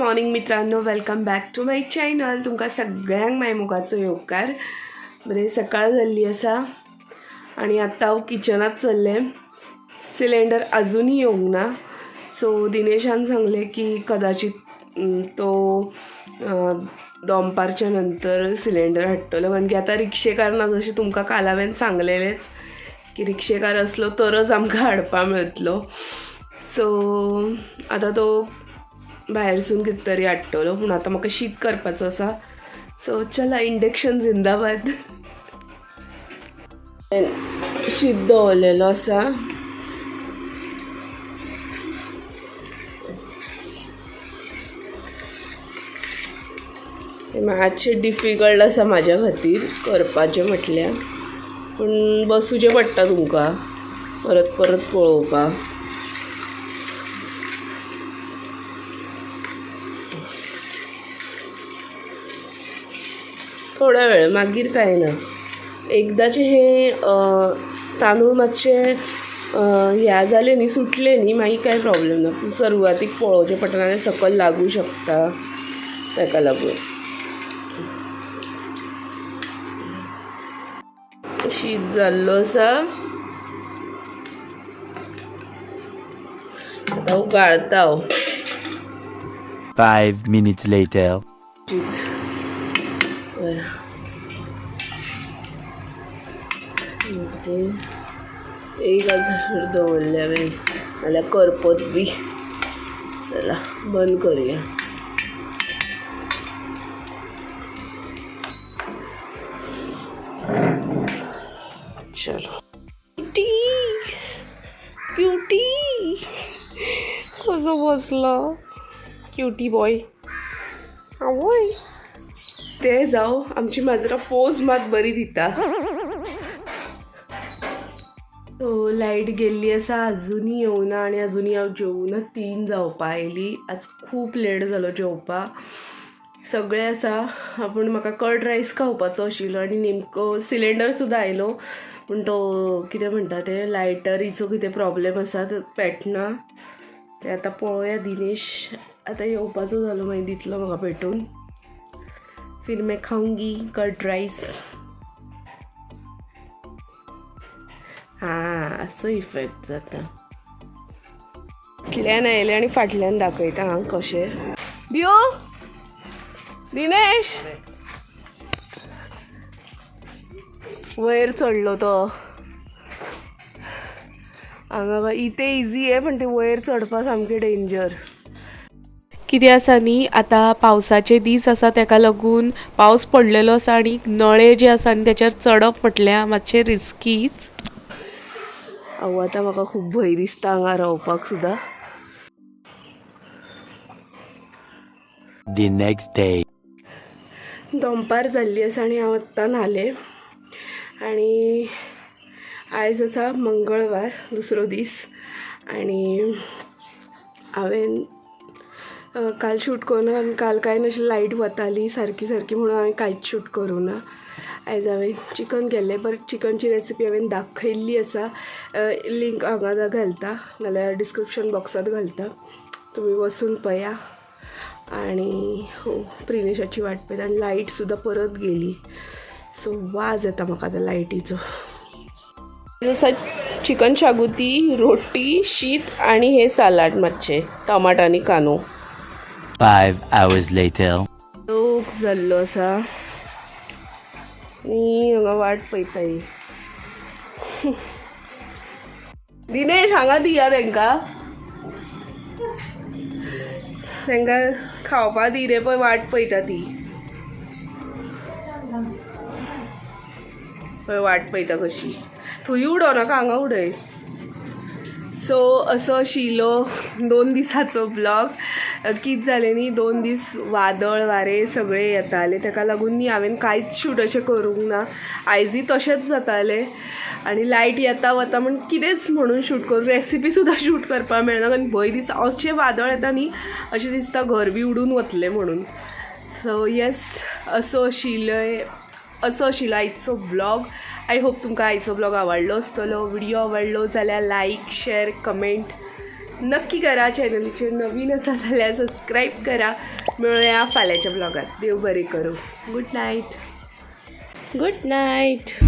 मित्रांनो. Welcome back to my channel तुमकां सगळ्यांक मायमुगाचो येवकार बरें सकाळ जाल्ली आसा. आनी आतां हांव किचनात चल्लें. सिलेंडर आजुनूय येवंक ना. सो दिनेशान सांगलें की कदाचित तो अं, नंतर सिलेंडर हाडटलो कारण की आतां रिक्षेकार ना जशें तुमकां काल हांवें सांगलेलेंच की रिक्षेकार असलो तरच आमकां हाडपा मेळटलो सो आतां तो भायरसून कितें तरी हाडटलो पूण आतां म्हाका शीत करपाचो आसा सो चला इंडक्शन जिंदाबाद. शीत दवरलेलो आसा मातशें डिफिकल्ट आसा म्हाज्या खातीर. करपाचें म्हटल्यार पूण बसूचें पडटा तुमकां. परत परत पळोवपाक थोडा वेळ मागीर कांय ना. एकदाचे हे तांदूळ मातशे ह्या जाले न्ही सुटले न्ही मागीर कांय प्रॉब्लेम ना. सुरवातीक पळोवचें पडटा नाजाल्यार सकयल लागू शकता ताका लागून. शीत जाल्लो आसा. हांव Five minutes later. शीत. ते एक हजार दवरले हांवें नाल्यार करपत बी. चला बंद करूया. चलो. क्युटी क्युटी कसं बसलं? क्युटी बॉय आवय. ते जावं आमची माजरां पोज मात बरी दिता. सो लायट गेल्ली आसा आजुनूय येवना आनी आजुनूय हांव जेवूना तीन जावपा आयली आज खूब लेट जालो जेवपा. सगळें आसा पूण म्हाका कर्ड रायस खावपाचो आशिल्लो आनी नेमको सिलेंडर सुद्दां आयलो. पूण तो कितें म्हणटा ते लायटरीचो कितें प्रॉब्लेम आसा तो पेटना. ते आतां पळोवया दिनेश आतां येवपाचो जालो मागीर दितलो म्हाका पेटून. फिर मैं खाऊंगी कर्ड राइस। हां असो इफेक्ट जाता। फाटल्यान आयले आनी फाटल्यान दाखयता हांव कशें दियो दिनेश? वयर चडलो तो। हांगा बा इथे इजी आहे पण ते वयर चडपा सामकें डेंजर कितें आसा न्ही आतां पावसाचे दीस आसा ताका लागून पावस पडलेलो आसा आनी नळे जे आसा न्ही त्याच्यार चडप म्हटल्यार मातशें रिस्कीच. अहो आतां म्हाका खूब भंय दिसता हांगा रावपाक सुद्दां The next day. दनपार जाल्ली आसा आनी हांव आत्तां न्हालें. आनी आयज आसा मंगळवार दुसरो दीस. आनी हांवें काल शूट करूना आनी काल कांय नाशिल्लें लायट वताली सारकी सारकी म्हणून हांवें कांयच शूट करूं ना. आयज हांवें चिकन केल्लें बट चिकनची रेसिपी हांवें दाखयल्ली आसा लिंक हांगा घालता नाल्यार डिस्क्रिप्शन बॉक्सांत घालता. तुमी वसून पया. आणि हो प्रिनेशाची वाट पळयता आनी लायट सुद्दां परत गेली. सो वाज येता म्हाका त्या लायटीचो आसा चिकन शागुती रोटी शीत आनी हे सालाड मातशें टमाट आनी कांदो. Five hours later. लोक जाल्लो आसा आनी हांगा वाट पळयता दिनेश हांगा दिया तांकां तांकां खावपा दी रे पळय वाट पळयता ती. पळय वाट पळयता कशी. थंय उडो नाका हांगा उडय. सो असो आशिल्लो दोन दिसाचो ब्लॉग. कित जालें न्ही दोन दीस वादळ वारे सगळे येताले ताका लागून न्ही हांवें कांयच शूट अशें करूंक ना. आयजूय तशेंच जातालें आनी लायट येता वता म्हण कितेंच म्हणून शूट करूं. रेसिपी सुद्दां शूट करपाक मेळना. आनी भंय दिसता अशें वादळ येता न्ही अशें दिसता घर बी उडून वतलें म्हणून. सो येस असो आशिल्लो असो आशिल्लो आयचो ब्लॉग. आय होप तुमकां आयचो ब्लॉग आवडलो आसतलो व्हिडिओ आवडलो जाल्यार लायक शेअर कमेंट नक्की करा. चॅनलीचेर नवीन आसा जाल्यार सबस्क्राईब करा. मिळूया फाल्याच्या ब्लॉगात. देव बरें करू. Good night. Good night.